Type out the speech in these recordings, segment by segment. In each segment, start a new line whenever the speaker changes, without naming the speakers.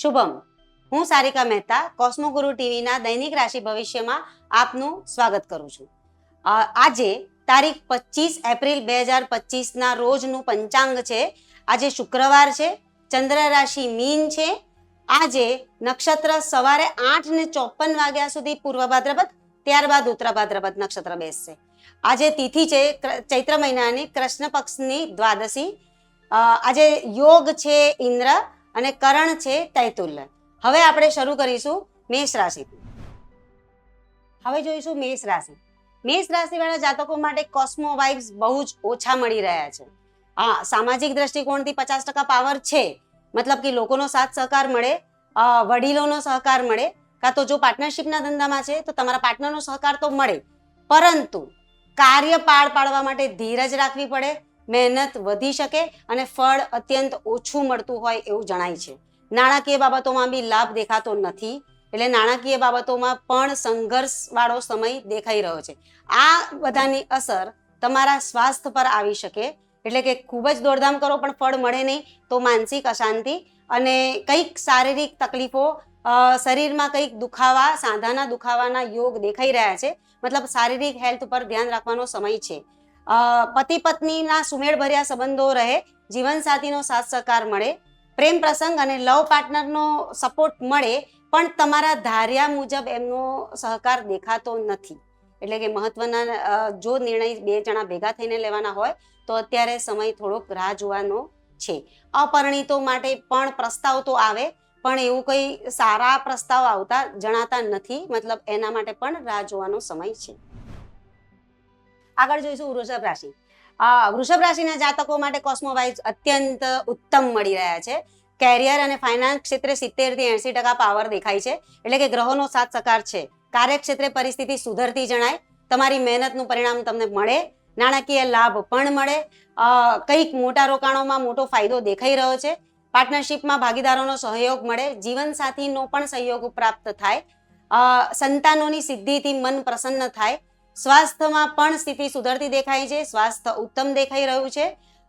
શુભમ. હું સારિકા મહેતા કોસ્મોગુરુ ટીવીના દૈનિક રાશિ ભવિષ્યમાં આપનું સ્વાગત કરું છું. આજે તારીખ પચીસ એપ્રિલ બે હજાર પચીસના રોજનું પંચાંગ છે. આજે શુક્રવાર છે, ચંદ્ર રાશિ મીન છે. આજે નક્ષત્ર સવારે આઠ ને ચોપન વાગ્યા સુધી પૂર્વ ભાદ્રપદ, ત્યારબાદ ઉત્તર ભાદ્રપદ નક્ષત્ર બેસશે. આજે તિથિ છે ચૈત્ર મહિનાની કૃષ્ણ પક્ષની દ્વાદશી. આજે યોગ છે ઇન્દ્ર અને કરણ છે તૈતુલ્ય. હવે આપણે શરૂ કરીશું મેષ રાશિ હવે જોઈશું મેષ રાશિ. મેષ રાશિવાળા જાતકો માટે કોસ્મો વાઇબ્સ બહુ જ ઓછા મળી રહ્યા છે. હા સામાજિક દ્રષ્ટિકોણથી પચાસ ટકા પાવર છે. મતલબ કે લોકોનો સાથ સહકાર મળે વડીલોનો સહકાર મળે, કાં તો જો પાર્ટનરશિપના ધંધામાં છે, તો તમારા પાર્ટનરનો સહકાર તો મળે. પરંતુ કાર્ય પાર પાડવા માટે ધીરજ રાખવી પડે મહેનત વધી શકે અને ફળ અત્યંત ઓછું મળતું હોય એવું જણાય છે. નાણાકીય બાબતોમાં બી લાભ દેખાતો નથી, એટલે નાણાકીય બાબતોમાં પણ સંઘર્ષવાળો સમય દેખાઈ રહ્યો છે. આ બધાની અસર તમારા સ્વાસ્થ્ય પર આવી શકે, એટલે કે ખૂબ જ દોડધામ કરો પણ ફળ મળે નહીં તો માનસિક અશાંતિ અને કંઈક શારીરિક તકલીફો શરીરમાં કંઈક દુખાવા, સાંધાના દુખાવાના યોગ દેખાઈ રહ્યા છે. મતલબ શારીરિક હેલ્થ પર ધ્યાન રાખવાનો સમય છે. પતિ પત્નીના સુમેળભર્યા સંબંધો રહે, જીવનસાથીનો સાથ સહકાર મળે, પ્રેમ પ્રસંગ અને લવ પાર્ટનરનો સપોર્ટ મળે, પણ તમારા ધાર્યા મુજબ એમનો સહકાર દેખાતો નથી. એટલે કે મહત્વના જો નિર્ણય બે જણા ભેગા થઈને લેવાના હોય, તો અત્યારે સમય થોડોક રાહ જોવાનો છે. અપરિણીતો માટે પણ પ્રસ્તાવ તો આવે, પણ એવું કંઈ સારા પ્રસ્તાવ આવતા જણાતા નથી, મતલબ એના માટે પણ રાહ જોવાનો સમય છે. આગળ જોઈશું વૃષભ રાશિ. વૃષભ રાશિના જાતકો માટે કોસ્મોવાઇઝ અત્યંત ઉત્તમ મળી રહ્યા છે. કેરિયર અને ફાઇનાન્સ ક્ષેત્રે સિત્તેરથી એસી ટકા પાવર દેખાય છે. એટલે કે ગ્રહોનો સાથ સકાર છે. કાર્યક્ષેત્રે પરિસ્થિતિ સુધરતી જણાય. તમારી મહેનતનું પરિણામ તમને મળે. નાણાકીય લાભ પણ મળે. કંઈક મોટા રોકાણોમાં મોટો ફાયદો દેખાઈ રહ્યો છે. પાર્ટનરશિપમાં ભાગીદારોનો સહયોગ મળે. જીવનસાથીનો પણ સહયોગ પ્રાપ્ત થાય. સંતાનોની સિદ્ધિથી મન પ્રસન્ન થાય. સ્વાસ્થ્યમાં પણ સ્થિતિ સુધરતી દેખાય છે, સ્વાસ્થ્ય ઉત્તમ દેખાઈ રહ્યું છે.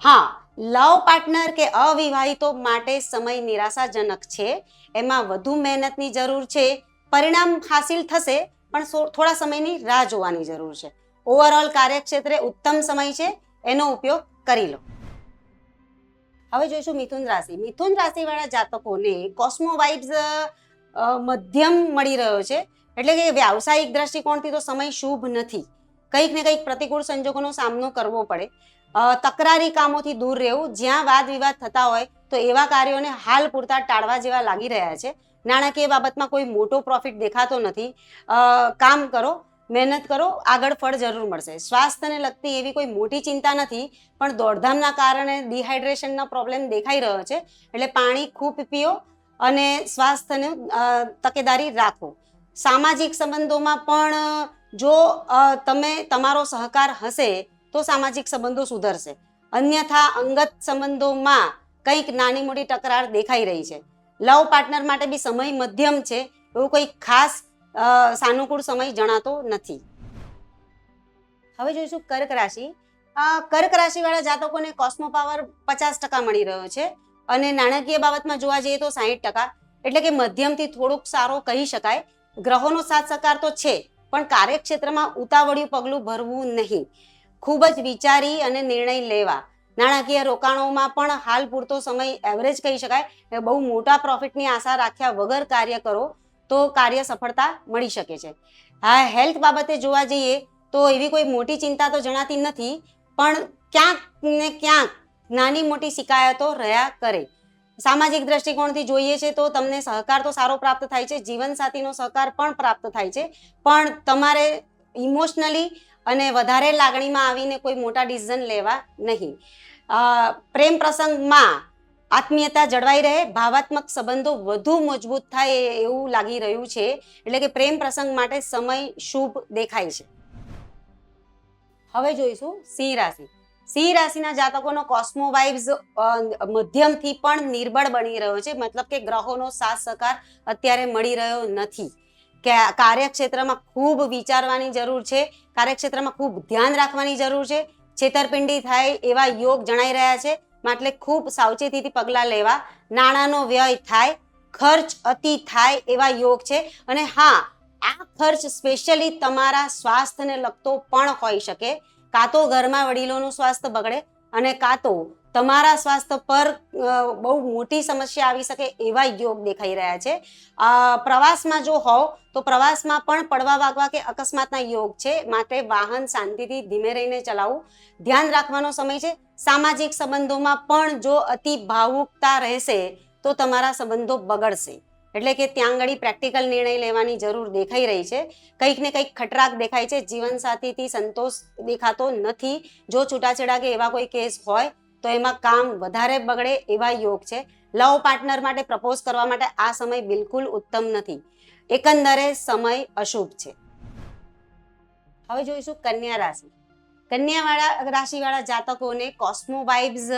હા, લવ પાર્ટનર કે અવિવાહિતો માટે સમય નિરાશાજનક છે. એમાં વધુ મહેનતની જરૂર છે. પરિણામ હાસિલ થશે, પણ થોડા સમયની રાહ જોવાની જરૂર છે. ઓવરઓલ કાર્યક્ષેત્રે ઉત્તમ સમય છે, એનો ઉપયોગ કરી લો. હવે જોઈશું મિથુન રાશિ. મિથુન રાશિવાળા જાતકોને કોસ્મો વાઇબ્સ મધ્યમ મળી રહ્યો છે. એટલે કે વ્યાવસાયિક દ્રષ્ટિકોણથી તો સમય શુભ નથી. કંઈક ને કંઈક પ્રતિકૂળ સંજોગોનો સામનો કરવો પડે. તકરારી કામોથી દૂર રહેવું, જ્યાં વાદ વિવાદ થતા હોય, તો એવા કાર્યોને હાલ પૂરતા ટાળવા જેવા લાગી રહ્યા છે. નાણાકીય બાબતમાં કોઈ મોટો પ્રોફિટ દેખાતો નથી. કામ કરો, મહેનત કરો, આગળ ફળ જરૂર મળશે. સ્વાસ્થ્યને લગતી એવી કોઈ મોટી ચિંતા નથી, પણ દોડધામના કારણે ડિહાઇડ્રેશનનો પ્રોબ્લેમ દેખાઈ રહ્યો છે. એટલે પાણી, ખૂબ પીઓ અને સ્વાસ્થ્યને તકેદારી રાખો. સામાજિક સંબંધોમાં પણ, જો તમે, તમારો સહકાર હશે, તો સામાજિક સંબંધો સુધરશે. અન્યથા અંગત સંબંધોમાં કંઈક નાની મોટી તકરાર દેખાઈ રહી છે. લવ પાર્ટનર માટે બી સમય મધ્યમ છે, એવું કોઈ ખાસ સાનુકૂળ સમય જણાતો નથી. હવે જોઈશું કર્ક રાશિ. કર્ક રાશિવાળા જાતકોને કોસ્મો પાવર પચાસ ટકા મળી રહ્યો છે અને નાણાકીય બાબતમાં જોવા જઈએ તો સાહીઠ ટકા. એટલે કે મધ્યમથી થોડુંક સારો કહી શકાય. ગ્રહોનો સાથ સહકાર તો છે, પણ કાર્યક્ષેત્રમાં ઉતાવળિયું પગલું ભરવું નહીં. ખૂબ જ વિચારી અને નિર્ણય લેવા. નાણાકીય રોકાણોમાં પણ હાલ પૂરતો સમય એવરેજ કહી શકાય. એ બહુ મોટા પ્રોફિટની આશા રાખ્યા વગર કાર્ય કરો, તો કાર્ય સફળતા મળી શકે છે. હા હેલ્થ બાબતે જોવા જઈએ, તો એવી કોઈ મોટી ચિંતા તો જણાતી નથી, પણ ક્યાંક ને ક્યાંક નાની મોટી શિકાયતો રહ્યા કરે. સામાજિક દ્રષ્ટિકોણથી જોઈએ છે તો તમને સહકાર તો સારો પ્રાપ્ત થાય છે, જીવનસાથીનો સહકાર પણ પ્રાપ્ત થાય છે. પણ તમારે ઇમોશનલી અને વધારે લાગણીમાં આવીને કોઈ મોટા ડિસિઝન લેવા નહીં. પ્રેમ પ્રસંગમાં આત્મીયતા જળવાઈ રહે, ભાવાત્મક સંબંધો વધુ મજબૂત થાય એવું લાગી રહ્યું છે. એટલે કે પ્રેમ પ્રસંગ માટે સમય શુભ દેખાય છે. હવે જોઈશું સિંહ રાશિ. સિંહ રાશિના જાતકોનો કોસ્મો વાઇબ્સ મધ્યમથી પણ નિર્બળ બની રહ્યો છે. મતલબ કે ગ્રહોનો સાથ સહકાર અત્યારે મળી રહ્યો નથી. કે કાર્યક્ષેત્રમાં ખૂબ વિચારવાની જરૂર છે. કાર્યક્ષેત્રમાં ખૂબ ધ્યાન રાખવાની જરૂર છે. છેતરપિંડી થાય એવા યોગ જણાઈ રહ્યા છે. માટે ખૂબ સાવચેતીથી પગલાં લેવા. નાણાંનો વ્યય થાય, ખર્ચ અતિ થાય એવા યોગ છે. અને હા, આ ખર્ચ સ્પેશિયલી તમારા સ્વાસ્થ્યને લગતો પણ હોઈ શકે. કાં તો ઘરમાં વડીલોનું સ્વાસ્થ્ય બગડે અને કાં તો તમારા સ્વાસ્થ્ય પર બહુ મોટી સમસ્યા આવી શકે એવા યોગ દેખાઈ રહ્યા છે. પ્રવાસમાં જો હોવ તો પ્રવાસમાં પણ પડવા વાગવા કે અકસ્માતના યોગ છે. માટે વાહન શાંતિથી ધીમે રહીને ચલાવવું. ધ્યાન રાખવાનો સમય છે. સામાજિક સંબંધોમાં પણ જો અતિ ભાવુકતા રહેશે તો તમારા સંબંધો બગડશે. એટલે કે ત્યાં આગળ પ્રેક્ટિકલ નિર્ણય લેવાની જરૂર દેખાઈ રહી છે. કંઈક ને કંઈક ખટરાક દેખાય છે. જીવનસાથીથી સંતોષ દેખાતો નથી. જો છૂટાછેડા કે એવા કોઈ કેસ હોય, તો એમાં કામ વધારે બગડે એવા યોગ છે. લવ પાર્ટનર માટે પ્રપોઝ કરવા માટે આ સમય બિલકુલ ઉત્તમ નથી. એકંદરે સમય અશુભ છે. હવે જોઈશું કન્યા રાશિ. કન્યાવાળા રાશિવાળા જાતકોને કોસ્મો વાઇબ્સ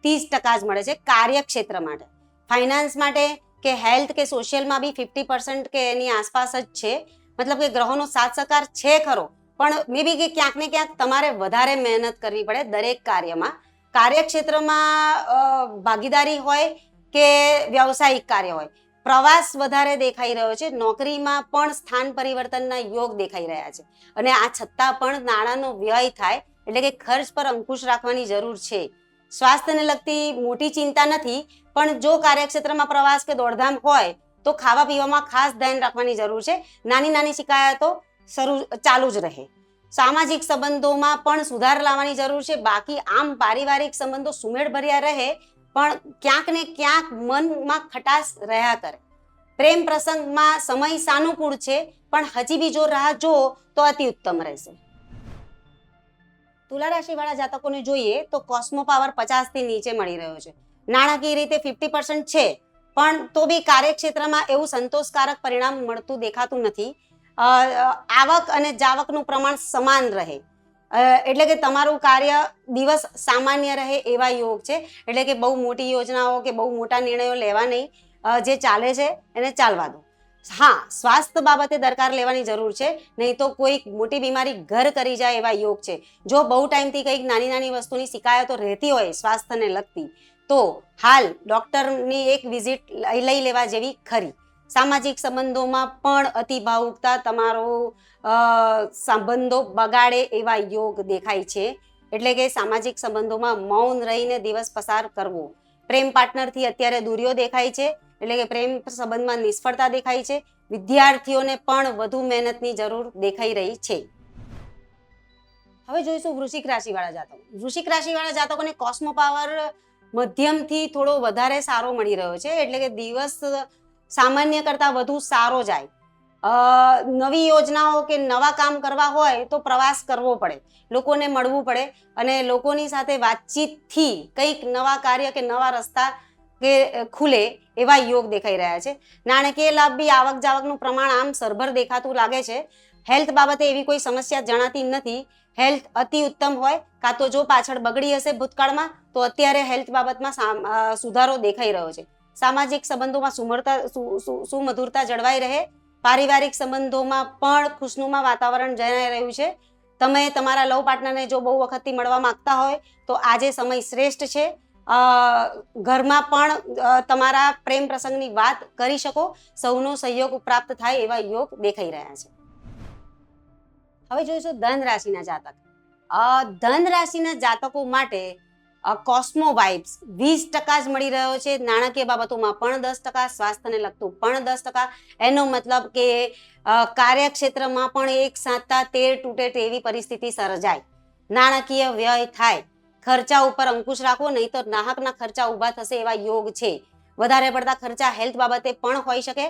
ત્રીસ ટકા જ મળે છે. કાર્યક્ષેત્ર માટે. ફાઇનાન્સ માટે કે હેલ્થ કે સોશિયલમાં બી ફિફ્ટી પર્સન્ટ કે એની આસપાસ જ છે. મતલબ કે ગ્રહોનો સાથ સહકાર છે ખરો, પણ મે બી કે ક્યાંક ને ક્યાંક તમારે વધારે મહેનત કરવી પડે દરેક કાર્યમાં. કાર્યક્ષેત્રમાં ભાગીદારી હોય કે વ્યવસાયિક કાર્ય હોય. પ્રવાસ વધારે દેખાઈ રહ્યો છે, નોકરીમાં પણ સ્થાન પરિવર્તનના યોગ દેખાઈ રહ્યા છે. અને આ છતાં પણ નાણાંનો વ્યય થાય, એટલે કે ખર્ચ પર અંકુશ રાખવાની જરૂર છે. સ્વાસ્થ્યને લગતી મોટી ચિંતા નથી, પણ જો કાર્યક્ષેત્રમાં પ્રવાસ કે દોડધામ હોય, તો ખાવા પીવામાં ખાસ ધ્યાન રાખવાની જરૂર છે. નાની નાની શિકાયતો શરૂ, ચાલુ જ રહે. સામાજિક સંબંધોમાં પણ સુધાર લાવવાની જરૂર છે. બાકી આમ પારિવારિક સંબંધો સુમેળભર્યા રહે, પણ ક્યાંક ને ક્યાંક મનમાં ખટાશ રહ્યા કરે. પ્રેમ પ્રસંગમાં સમય સાનુકૂળ છે, પણ હજી બી જો રાહ જો તો અતિ ઉત્તમ રહેશે. તુલા રાશિવાળા જાતકોને જોઈએ તો કોસ્મો પાવર પચાસથી નીચે મળી રહ્યો છે. નાણાકીય રીતે ફિફ્ટી પર્સન્ટ છે, પણ તો બી કાર્યક્ષેત્રમાં એવું સંતોષકારક પરિણામ મળતું દેખાતું નથી. આવક અને જાવકનું પ્રમાણ સમાન રહે. એટલે કે તમારું કાર્ય દિવસ સામાન્ય રહે એવા યોગ છે. એટલે કે બહુ મોટી યોજનાઓ કે બહુ મોટા નિર્ણયો લેવા નહીં. જે ચાલે છે એને ચાલવા દો. હા, સ્વાસ્થ્ય બાબતે દરકાર લેવાની જરૂર છે, નહીં તો કોઈ મોટી બીમારી ઘર કરી જાય એવા યોગ છે. જો બહુ ટાઈમથી કંઈક નાની નાની વસ્તુની શિકાયતો રહેતી હોય સ્વાસ્થ્યને લગતી, તો હાલ ડૉક્ટરની એક વિઝિટ લઈ લેવા જેવી ખરી. સામાજિક સંબંધોમાં પણ અતિ ભાવુકતા તમારો સંબંધો બગાડે એવા યોગ દેખાય છે. એટલે કે સામાજિક સંબંધોમાં મૌન રહીને દિવસ પસાર કરવો. પ્રેમ પાર્ટનરથી અત્યારે દૂરીઓ દેખાય છે, એટલે કે પ્રેમ સંબંધમાં નિષ્ફળતા દેખાય છે. વિદ્યાર્થીઓને પણ વધુ મહેનતની જરૂર દેખાઈ રહી છે. હવે જોઈશું વૃશ્ચિક રાશિવાળા જાતકો. વૃશ્ચિક રાશિવાળા જાતકોને કોસ્મો પાવર મધ્યમથી થોડો વધારે સારો મળી રહ્યો છે, એટલે કે દિવસ સામાન્ય કરતાં વધુ સારો જાય. નવી યોજનાઓ કે નવા કામ કરવા હોય તો પ્રવાસ કરવો પડે. લોકોને મળવું પડે અને લોકોની સાથે વાતચીતથી કંઈક નવા કાર્ય કે નવા રસ્તા કે ખુલે એવા યોગ દેખાઈ રહ્યા છે. નાણાકીય લાભ બી આવક જાવકનું પ્રમાણ આમ સરભર દેખાતું લાગે છે. હેલ્થ બાબતે એવી કોઈ સમસ્યા જણાતી નથી. હેલ્થ અતિ ઉત્તમ હોય કાં તો જો પાછળ બગડી હશે ભૂતકાળમાં, તો અત્યારે હેલ્થ બાબતમાં સુધારો દેખાઈ રહ્યો છે. સામાજિક સંબંધોમાં સુમરતા સુમધુરતા જળવાઈ રહે પારિવારિક સંબંધોમાં પણ ખુશનુમા વાતાવરણ જણાઈ રહ્યું છે. તમે તમારા લવ પાર્ટનરને જો બહુ વખતથી મળવા માંગતા હોય, તો આજે સમય શ્રેષ્ઠ છે. ઘરમાં પણ તમારા પ્રેમ પ્રસંગની વાત કરી શકો. સૌનો સહયોગ પ્રાપ્ત થાય એવા યોગ દેખાઈ રહ્યા છે. હવે જોઈશું ધન રાશિના જાતક. ધન રાશિના જાતકો માટે કોસ્મો વાઇબ્સ વીસ ટકા જ મળી રહ્યો છે. નાણાકીય બાબતોમાં પણ દસ ટકા, સ્વાસ્થ્યને લગતું પણ દસ ટકા. એનો મતલબ કે કાર્યક્ષેત્રમાં પણ એક સાતા તેર તૂટે તેવી પરિસ્થિતિ સર્જાય. નાણાકીય વ્યય થાય. ખર્ચા ઉપર અંકુશ રાખો, નહીં તો નાહકના ખર્ચા ઊભા થશે એવા યોગ છે. વધારે પડતા ખર્ચા હેલ્થ બાબતે પણ હોઈ શકે.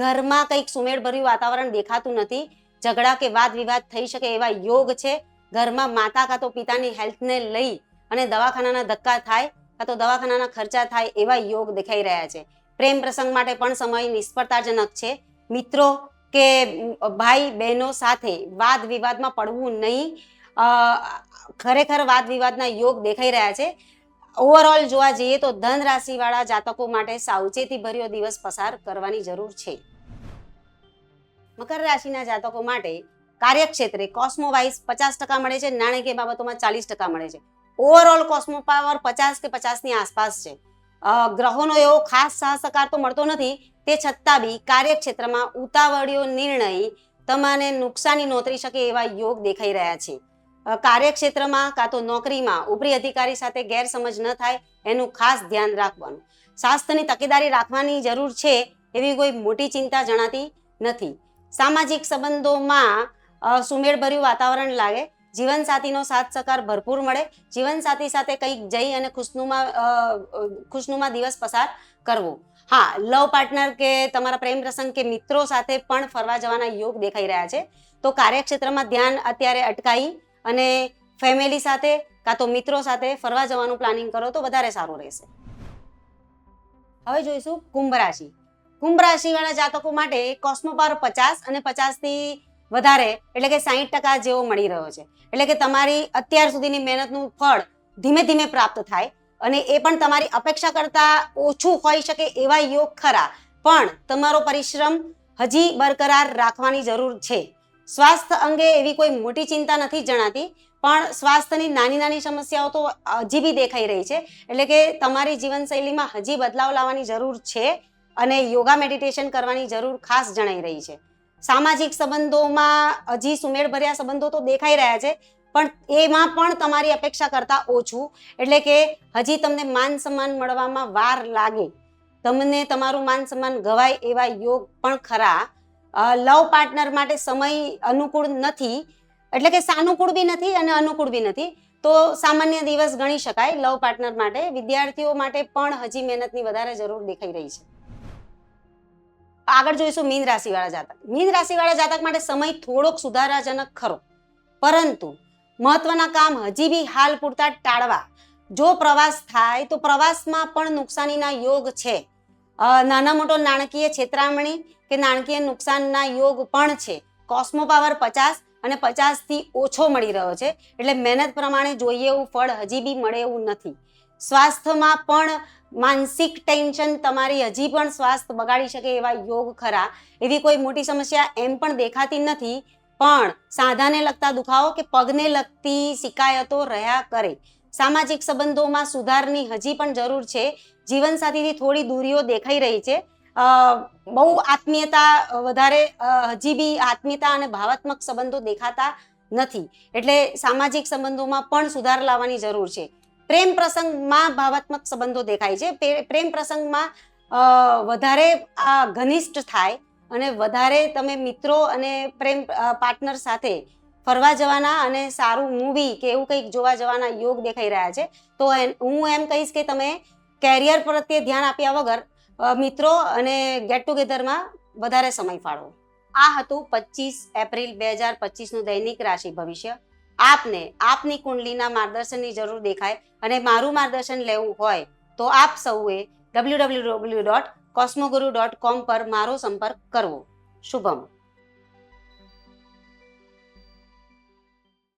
ઘરમાં કંઈક સુમેળભર્યું વાતાવરણ દેખાતું નથી. ઝઘડા કે વાદ વિવાદ થઈ શકે એવા યોગ છે. ઘરમાં માતા કાં તો પિતાની હેલ્થને લઈ અને દવાખાનાના ધક્કા થાય કાં તો દવાખાનાના ખર્ચા થાય એવા યોગ દેખાઈ રહ્યા છે. પ્રેમ પ્રસંગ માટે પણ સમય નિષ્ફળતાજનક છે. મિત્રો કે ભાઈ બહેનો સાથે વાદ વિવાદમાં પડવું નહીં ખરેખર વાદ વિવાદના યોગ દેખાઈ રહ્યા છે. ઓવરઓલ જોવા જઈએ તો ધન રાશિવાળા જાતકો માટે સાવચેતી ભર્યો દિવસ પસાર કરવાની જરૂર છે. મકર રાશિના જાતકો માટે કાર્યક્ષેત્રે કોસ્મો વાઇઝ પચાસ ટકા મળે છે, નાણાકીય બાબતોમાં ચાલીસ ટકા મળે છે. ઓવરઓલ કોસ્મો પાવર પચાસ કે પચાસની આસપાસ છે. ગ્રહોનો એવો ખાસ સહસકાર તો મળતો નથી. તે છતાં બી કાર્યક્ષેત્રમાં ઉતાવળિયો નિર્ણય તમને નુકસાની નોતરી શકે એવા યોગ દેખાઈ રહ્યા છે. કાર્યક્ષેત્રમાં કાં તો નોકરીમાં ઉપરી અધિકારી સાથે ગેરસમજ ન થાય એનું ખાસ ધ્યાન રાખવાનું. સ્વાસ્થ્યની તકેદારી રાખવાની જરૂર છે એવી કોઈ મોટી ચિંતા જણાતી નથી. સામાજિક સંબંધોમાં સુમેળભર્યું વાતાવરણ લાગે જીવનસાથીનો સાથ સહકાર ભરપૂર મળે. જીવનસાથી સાથે કંઈક જઈ અને ખુશનુમા ખુશનુમા દિવસ પસાર કરવો. હા, લવ પાર્ટનર કે તમારા પ્રેમ પ્રસંગ કે મિત્રો સાથે પણ ફરવા જવાના યોગ દેખાઈ રહ્યા છે. તો કાર્યક્ષેત્રમાં ધ્યાન અત્યારે અટકાઈ અને ફેમિલી સાથે કાં તો મિત્રો સાથે ફરવા જવાનું પ્લાનિંગ કરો તો વધારે સારું રહેશે. હવે જોઈશું કુંભ રાશિ. કુંભ રાશિવાળા જાતકો માટે કોસ્મો પાવર પચાસ અને પચાસથી વધારે, એટલે કે સાહીઠ ટકા જેવો મળી રહ્યો છે. એટલે કે તમારી અત્યાર સુધીની મહેનતનું ફળ ધીમે ધીમે પ્રાપ્ત થાય અને એ પણ તમારી અપેક્ષા કરતાં ઓછું હોઈ શકે એવા યોગ ખરા. પણ તમારો પરિશ્રમ હજી બરકરાર રાખવાની જરૂર છે. સ્વાસ્થ્ય અંગે એવી કોઈ મોટી ચિંતા નથી જણાતી, પણ સ્વાસ્થ્યની નાની નાની સમસ્યાઓ તો હજી બી દેખાઈ રહી છે. એટલે કે તમારી જીવનશૈલીમાં હજી બદલાવ લાવવાની જરૂર છે અને યોગા મેડિટેશન કરવાની જરૂર ખાસ જણાઈ રહી છે. સામાજિક સંબંધોમાં હજી સુમેળભર્યા સંબંધો તો દેખાઈ રહ્યા છે, પણ એમાં પણ તમારી અપેક્ષા કરતાં ઓછું. એટલે કે હજી તમને માન સન્માન મળવામાં વાર લાગે. તમને તમારું માન સન્માન ગવાય એવા યોગ પણ ખરા. લવ પાર્ટનર માટે સમય અનુકૂળ નથી. એટલે કે સાનુકૂળ બી નથી અને અનુકૂળ બી નથી. તો સામાન્ય દિવસ ગણી શકાય લવ પાર્ટનર માટે. વિદ્યાર્થીઓ માટે પણ હજી મહેનતની વધારે જરૂર દેખાઈ રહી છે. આગળ જોઈશું મીન રાશિવાળા જાતક. મીન રાશિવાળા જાતક માટે સમય થોડોક સુધારાજનક ખરો. પરંતુ મહત્વના કામ હજી બી હાલ પૂરતા ટાળવા. જો પ્રવાસ થાય તો પ્રવાસમાં પણ નુકસાનીના યોગ છે. નાના મોટો નાણાકીય છેતરામણી કે નાણાકીય નુકસાનના યોગ પણ છે. કોસ્મો પાવર પચાસ અને પચાસથી ઓછો મળી રહ્યો છે. એટલે મહેનત પ્રમાણે જોઈએ એવું ફળ હજી બી મળે એવું નથી. સ્વાસ્થ્યમાં પણ માનસિક ટેન્શન તમારી હજી પણ સ્વાસ્થ્ય બગાડી શકે એવા યોગ ખરા. એવી કોઈ મોટી સમસ્યા એમ પણ દેખાતી નથી. પણ સાંધાને લગતા દુખાવો કે પગને લગતી શિકાયતો રહ્યા કરે. સામાજિક સંબંધોમાં સુધારની હજી પણ જરૂર છે. જીવનસાથીથી થોડી દૂરીઓ દેખાઈ રહી છે. બહુ આત્મીયતા વધારે હજી બી આત્મીયતા અને ભાવાત્મક સંબંધો દેખાતા નથી. એટલે સામાજિક સંબંધોમાં પણ સુધાર લાવવાની જરૂર છે. પ્રેમ પ્રસંગમાં ભાવાત્મક સંબંધો દેખાય છે. પ્રેમ પ્રસંગમાં વધારે આ ઘનિષ્ઠ થાય અને વધારે તમે મિત્રો અને પ્રેમ પાર્ટનર સાથે ફરવા જવાના અને સારું મૂવી કે એવું કંઈક જોવા જવાના યોગ દેખાઈ રહ્યા છે. તો હું એમ કહીશ કે તમે કેરિયર પ્રત્યે ધ્યાન આપ્યા વગર મિત્રો અને ગેટ ટુગેધરમાં વધારે સમય ફાળવો. આ હતું પચીસ એપ્રિલ બે હજાર પચીસનું દૈનિક રાશિ ભવિષ્ય. આપને, આપની કુંડલીના માર્ગદર્શનની જરૂર દેખાય અને મારું માર્ગદર્શન લેવું હોય તો આપ સૌએ W W W dot Cosmoguru dot com પર મારો સંપર્ક કરવો. શુભમ.